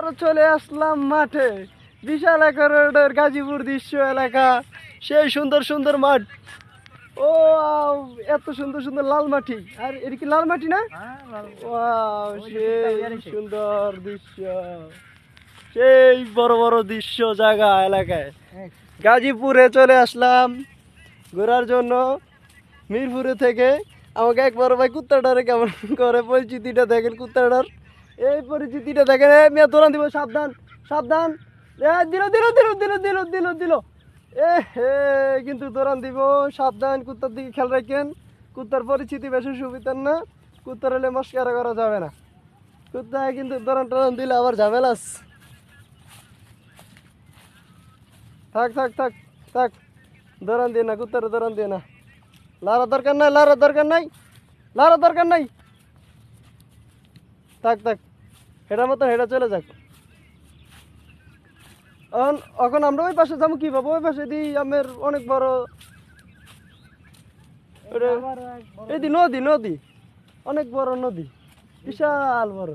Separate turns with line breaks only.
আবারও চলে আসলাম মাঠে। বিশাল একরের গাজীপুর দৃশ্য এলাকা। সেই সুন্দর সুন্দর মাঠ। ও এত সুন্দর সুন্দর লাল মাটি। আর এটা কি লাল মাটি না? সেই সুন্দর দৃশ্য। সেই বড় বড় দৃশ্য জায়গা এলাকায়। গাজীপুরে চলে আসলাম ঘোরার জন্য। মিরপুরে থেকে আমাকে এক বড় ভাই কুত্তাটারে কেমন করে পরিচিতিটা দেখেন কুত্তাটার। এই পরিচিতিটা দেখেন, এই মেয়ে দৌড়ান দিব, সাবধান সাবধান। এ, দিল দিল দিল দিল দিল দিল দিল। এ, হে, কিন্তু দৌড়ান দিব, সাবধান, কুত্তার দিকে খেয়াল রাখেন। কুত্তার পরিচিতি বেশি সুবিধার না, কুত্তার হলে মস্কারা করা যাবে না। কুত্তায় কিন্তু দৌড়ান টরান দিলে আবার ঝামেলাস থাক থাক থাক থাক, দৌড়ান দিয়ে না, কুত্তারে দৌড়ান দিয়ে না। লারা দরকার নাই, লারা দরকার নাই, লারা দরকার নাই। থাক থাক। হেটার মতো হেটা চলে যাক। এখন আমরা ওই পাশে যাব কি পাবো ওই পাশে দিই আমের অনেক বড় এই নদী নদী। অনেক বড় নদী। বিশাল বড়।